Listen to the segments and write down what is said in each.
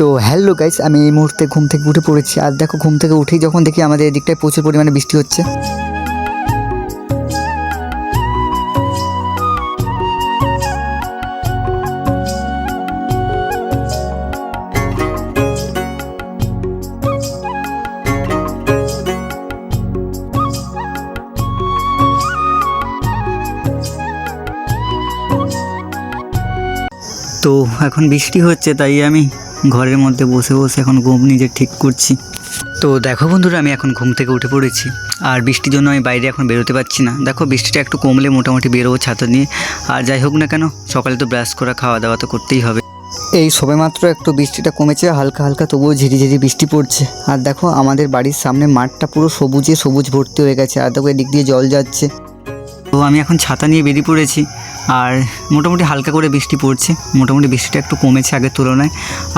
তো hello guys আমি এই মুহূর্তে ঘুম থেকে উঠে পড়েছি। আর দেখো, ঘুম থেকে উঠেই যখন দেখি আমাদের এদিকটায় প্রচুর পরিমাণে বৃষ্টি হচ্ছে। তো এখন বৃষ্টি হচ্ছে, তাই আমি ঘরের মধ্যে বসে বসে এখন ঘুম নিজে ঠিক করছি। তো দেখো বন্ধুরা, আমি এখন ঘুম থেকে উঠে পড়েছি। আর বৃষ্টির জন্য আমি বাইরে এখন বেরোতে পারছি না। দেখো, বৃষ্টিটা একটু কমলে মোটামুটি বেরোবো ছাতা নিয়ে আর যাই হোক না কেন, সকালে তো ব্রাশ করা খাওয়া দাওয়া তো করতেই হবে। এই সবেমাত্র একটু বৃষ্টিটা কমেছে, হালকা হালকা তবুও ঝিরিঝিরি বৃষ্টি পড়ছে। আর দেখো, আমাদের বাড়ির সামনে মাঠটা পুরো সবুজে সবুজ ভর্তি হয়ে গেছে, আর দেখো, এদিক দিয়ে জল যাচ্ছে। তো আমি এখন ছাতা নিয়ে বেরিয়ে পড়েছি। আর মোটামুটি হালকা করে বৃষ্টি পড়ছে। মোটামুটি বৃষ্টিটা একটু কমেছে আগের তুলনায়।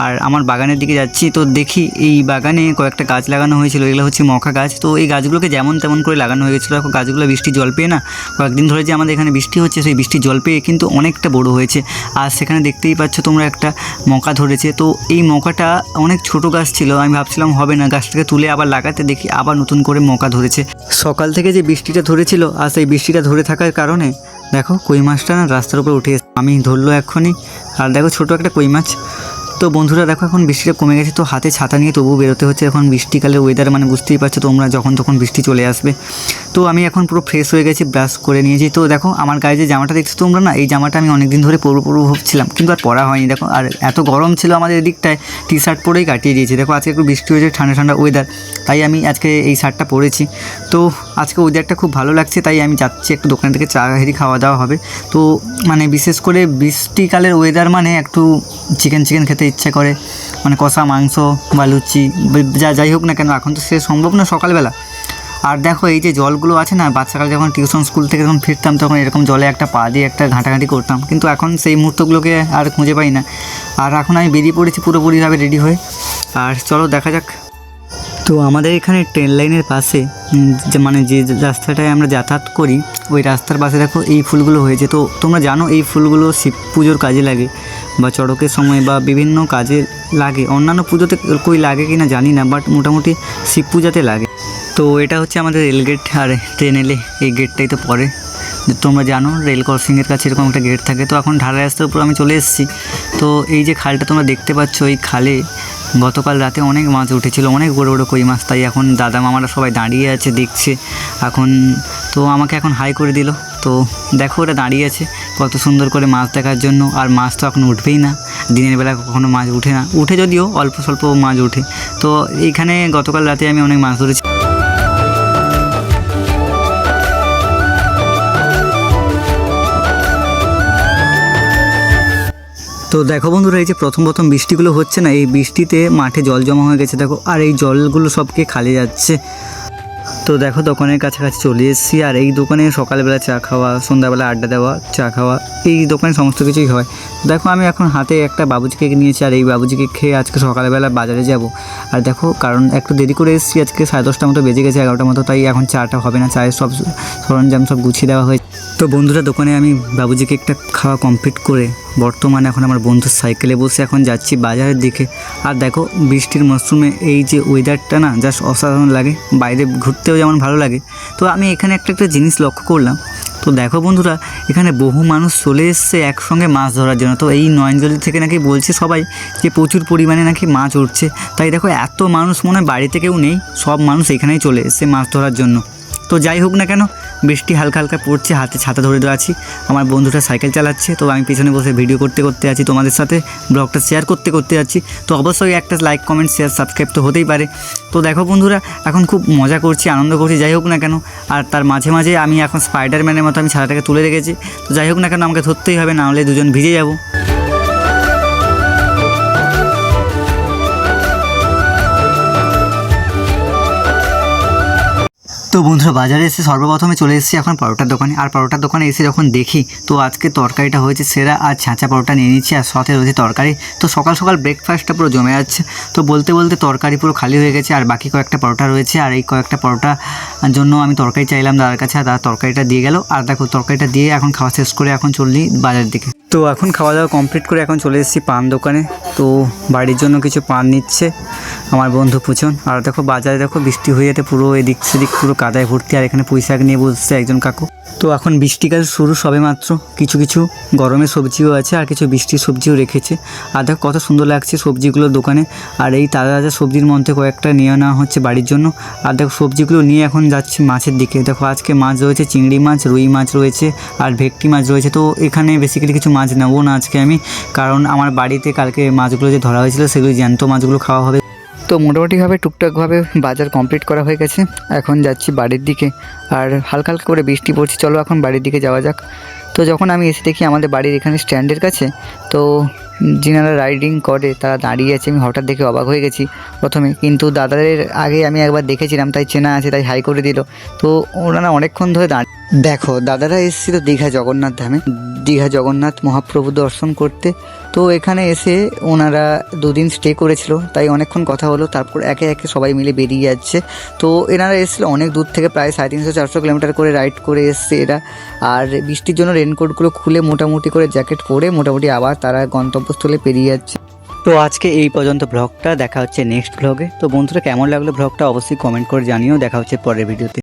আর আমার বাগানের দিকে যাচ্ছি, তো দেখি এই বাগানে কয়েকটা গাছ লাগানো হয়েছিল। এগুলো হচ্ছে মখা গাছ। তো এই গাছগুলোকে যেমন তেমন করে লাগানো হয়ে গেছিল। দেখো, গাছগুলো বৃষ্টি জল পেয়ে না, কয়েকদিন ধরে যে আমাদের এখানে বৃষ্টি হচ্ছে, সেই বৃষ্টি জল পেয়ে কিন্তু অনেকটা বড় হয়েছে। আর সেখানে দেখতেই পাচ্ছ তোমরা একটা মকা ধরেছে। তো এই মকাটা অনেক ছোট গাছ ছিল, আমি ভাবছিলাম হবে না, গাছটাকে তুলে আবার লাগাতে দেখি, আবার নতুন করে মকা ধরেছে। সকাল থেকে যে বৃষ্টিটা ধরেছিল, আর সেই বৃষ্টিটা ধরে থাকার কারণে দেখো, কই মাছটা না রাস্তার উপরে উঠে আমি ধরলো এক্ষুনি। আর দেখো, ছোট একটা কই মাছ। তো বন্ধুরা দেখো, এখন বৃষ্টিটা কমে গেছে, তো হাতে ছাতা নিয়ে তবুও বেরোতে হচ্ছে। এখন বৃষ্টিকালের ওয়েদার মানে বুঝতেই পারছ তোমরা যখন তখন বৃষ্টি চলে আসবে। তো আমি এখন পুরো ফ্রেশ হয়ে গেছি ব্রাশ করে নিয়েছি। তো দেখো, আমার গায়ে যে জামাটা দেখছ তোমরা না, এই জামাটা আমি অনেক দিন ধরে পরবো পরবো ভাবছিলাম, কিন্তু আর পরা হয়নি। দেখো, আর এত গরম ছিল আমাদের এদিকটায় টি শার্ট পরেই কাটিয়ে দিয়েছি। দেখো, আজকে একটু বৃষ্টি হয়েছে, ঠান্ডা ঠান্ডা ওয়েদার তাই আমি আজকে এই শার্টটা পরেছি। তো আজকে ওয়েদারটা খুব ভালো লাগছে, তাই আমি যাচ্ছি একটু দোকান থেকে চা হেরি খাওয়া দাওয়া হবে। তো মানে বিশেষ করে বৃষ্টিকালের ওয়েদার মানে একটু চিকেন চিকেন খেতে ইচ্ছে করে মানে কষা মাংস বা লুচি, যা যাই হোক না কেন, এখন তো সে সম্ভব না সকালবেলা। আর দেখো এই যে জলগুলো আছে না, বাচ্চাকালে যখন টিউশন স্কুল থেকে যখন ফিরতাম, তখন এরকম জলে একটা পা দিয়ে একটা ঘাঁটাঘাঁটি করতাম। কিন্তু এখন সেই মুহূর্তগুলোকে আর খুঁজে পাই না। আর এখন আমি বেরিয়ে পড়েছি পুরোপুরিভাবে রেডি হয়ে। আর চলো দেখা যাক। তো আমাদের এখানে ট্রেন লাইনের পাশে যে মানে যে রাস্তাটায় আমরা যাতায়াত করি, ওই রাস্তার পাশে দেখো এই ফুলগুলো হয়েছে। তো তোমরা জানো এই ফুলগুলো শিব পুজোর কাজে লাগে। বা চড়কের সময় বা বিভিন্ন কাজে লাগে। অন্যান্য পুজোতে কই লাগে কি না জানি না বাট মোটামুটি শিব পূজাতে লাগে। তো এটা হচ্ছে আমাদের রেলগেট আর ট্রেন এলে এই গেটটাই তো যে তোমরা জানো রেল ক্রসিংয়ের কাছে এরকম একটা গেট থাকে। তো এখন ঢালাই রাস্তার উপর আমি চলে এসেছি। তো এই যে খালটা তোমরা দেখতে পাচ্ছ, এই খালে গতকাল রাতে অনেক মাছ উঠেছিল, অনেক বড় বড় কই মাছ। তাই এখন দাদা মামারা সবাই দাঁড়িয়ে আছে, দেখছে। এখন তো আমাকে এখন হাই করে দিল। তো দেখো ওরা দাঁড়িয়ে আছে, কত সুন্দর করে মাছ দেখার জন্য। আর মাছ তো এখন উঠবেই না, দিনের বেলা কখনো মাছ উঠে না। উঠে যদিও অল্প স্বল্প মাছ উঠে। তো এইখানে গতকাল রাতে আমি অনেক মাছ ধরেছি। তো দেখো বন্ধুরা, এই যে প্রথম প্রথম বৃষ্টিগুলো হচ্ছে না, এই বৃষ্টিতে মাঠে জল জমা হয়ে গেছে। দেখো, আর এই জলগুলো সবকে খালি যাচ্ছে। তো দেখো, দোকানের কাছাকাছি চলে এসেছি, আর এই দোকানে সকালবেলা চা খাওয়া, সন্ধ্যাবেলা আড্ডা দেওয়া, চা খাওয়া, এই দোকানে সমস্ত কিছুই হয়। দেখো, আমি এখন হাতে একটা বাবুজি কেক নিয়েছি, আর এই বাবুজি কেক খেয়ে আজকে সকালবেলা বাজারে যাব। আর দেখো, কারণ একটু দেরি করে এসেছি, আজকে সাড়ে দশটার মতো বেজে গেছে এগারোটার মতো, তাই এখন চাটা হবে না, চায়ের সব সরঞ্জাম সব গুছিয়ে দেওয়া হয়েছে। তো বন্ধুরা, দোকানে আমি বাবুজিকে একটা খাওয়া কমপ্লিট করে বর্তমানে এখন আমার বন্ধুর সাইকেলে বসে এখন যাচ্ছি বাজারের দিকে। আর দেখো, বৃষ্টির মরশুমে এই যে ওয়েদারটা না জাস্ট অসাধারণ লাগে। বাইরে ঘুরতেও যেমন ভালো লাগে। তো আমি এখানে একটা একটা জিনিস লক্ষ্য করলাম। তো দেখো বন্ধুরা, এখানে বহু মানুষ চলে এসছে একসঙ্গে মাছ ধরার জন্য। তো এই নয়নজলি থেকে নাকি বলছে সবাই যে প্রচুর পরিমাণে নাকি মাছ উঠছে। তাই দেখো, এত মানুষ মনে হয় বাড়িতে কেউ নেই, সব মানুষ এখানেই চলে এসছে মাছ ধরার জন্য। তো যাই হোক না কেন বৃষ্টি হালকা হালকা পড়ছে, হাতে ছাতা ধরে দেওয়া আছি। আমার বন্ধুটা সাইকেল চালাচ্ছে, তো আমি পিছনে বসে ভিডিও করতে করতে আছি, তোমাদের সাথে ব্লগটা শেয়ার করতে করতে যাচ্ছি তো অবশ্যই একটা লাইক কমেন্ট শেয়ার সাবস্ক্রাইব তো হতেই পারে। তো দেখো বন্ধুরা, এখন খুব মজা করছি, আনন্দ করছি, যাই হোক না কেন। আর তার মাঝে মাঝে আমি এখন স্পাইডারম্যানের মতো আমি ছাতাটাকে তুলে রেখেছি। তো যাই হোক না কেন, আমাকে ধরতেই হবে, না হলে দুজন ভিজে যাব। তো বন্ধুরা, বাজারে এসে সর্বপ্রথমে চলে এসেছি এখন পরোটার দোকানে। আর পরোটার দোকানে এসে যখন দেখি, তো আজকে তরকারিটা হয়েছে সেরা, আর ছাঁচা পরোটা নিয়ে নিচ্ছি, আর সাথে রয়েছে তরকারি। তো সকাল সকাল ব্রেকফাস্টটা পুরো জমে যাচ্ছে। তো বলতে বলতে তরকারি পুরো খালি হয়ে গেছে, আর বাকি কয়েকটা পরোটা রয়েছে। আর এই কয়েকটা পরোটা জন্য আমি তরকারি চাইলাম দাদার কাছে, আর দাদা তরকারিটা দিয়ে গেল। আর দেখো, তরকারিটা দিয়ে এখন খাওয়া শেষ করে এখন চললি বাজারের দিকে। তো এখন খাওয়া দাওয়া কমপ্লিট করে এখন চলে এসেছি পান দোকানে। তো বাড়ির জন্য কিছু পান নিচ্ছে। আমার বন্ধু পুচন আর দেখো বাজারে দেখো বৃষ্টি হয়ে যেতে পুরো এদিক সেদিক পুরো কাদায় ভর্তি, আর এখানে শাক নিয়ে বসছে একজন কাকু। তো এখন বৃষ্টিকাল শুরু সবে মাত্র, কিছু কিছু গরমের সবজিও আছে, আর কিছু বৃষ্টির সবজিও রেখেছে। আর দেখো কত সুন্দর লাগছে সবজিগুলো দোকানে, আর এই তাজা তাজা সবজির মধ্যে কয়েকটা নিয়ে নেওয়া হচ্ছে বাড়ির জন্য। আর দেখো সবজিগুলো নিয়ে এখন যাচ্ছে মাছের দিকে। দেখো আজকে মাছ রয়েছে, চিংড়ি মাছ, রুই মাছ রয়েছে, আর ভেটকি মাছ রয়েছে। তো এখানে বেসিক্যালি কিছু মাছ নেব না আজকে আমি, কারণ আমার বাড়িতে কালকে মাছগুলো যে ধরা হয়েছিল সেগুলো জ্যান্ত মাছগুলো খাওয়া হবে। তো মোটামুটিভাবে টুকটাকভাবে বাজার কমপ্লিট করা হয়ে গেছে। এখন যাচ্ছি বাড়ির দিকে। আর হালকা হালকা করে বৃষ্টি পড়ছে। চলো এখন বাড়ির দিকে যাওয়া যাক। তো যখন আমি এসে দেখি আমাদের বাড়ির এখানে স্ট্যান্ডের কাছে, তো যিনারা রাইডিং করে, তারা দাঁড়িয়ে আছে। আমি হঠাৎ দেখে অবাক হয়ে গেছি প্রথমে। কিন্তু দাদাদের আগে আমি একবার দেখেছিলাম, তাই চেনা আছে, তাই হাই করে দিল। তো ওনারা অনেকক্ষণ ধরে দাঁড়িয়ে দেখো, দাদারা এসেছিল দীঘা জগন্নাথ ধামে। দীঘা জগন্নাথ মহাপ্রভু দর্শন করতে। তো এখানে এসে ওনারা দুদিন স্টে করেছিল, তাই অনেকক্ষণ কথা হলো, তারপর একে একে সবাই মিলে বেরিয়ে যাচ্ছে। তো এনারা এসেছিল অনেক দূর থেকে, প্রায় সাড়ে তিনশো, চারশো কিলোমিটার করে রাইড করে এসছে এরা। আর বৃষ্টির জন্য রেনকোটগুলো খুলে মোটামুটি করে জ্যাকেট পরে মোটামুটি আবার তারা গন্তব্যস্থলে পেরিয়ে যাচ্ছে। তো আজকে এই পর্যন্ত ব্লগটা দেখা হচ্ছে নেক্সট ব্লগে তো বন্ধুরা, কেমন লাগল ব্লগটা অবশ্যই কমেন্ট করে জানিও, দেখা হচ্ছে পরের ভিডিওতে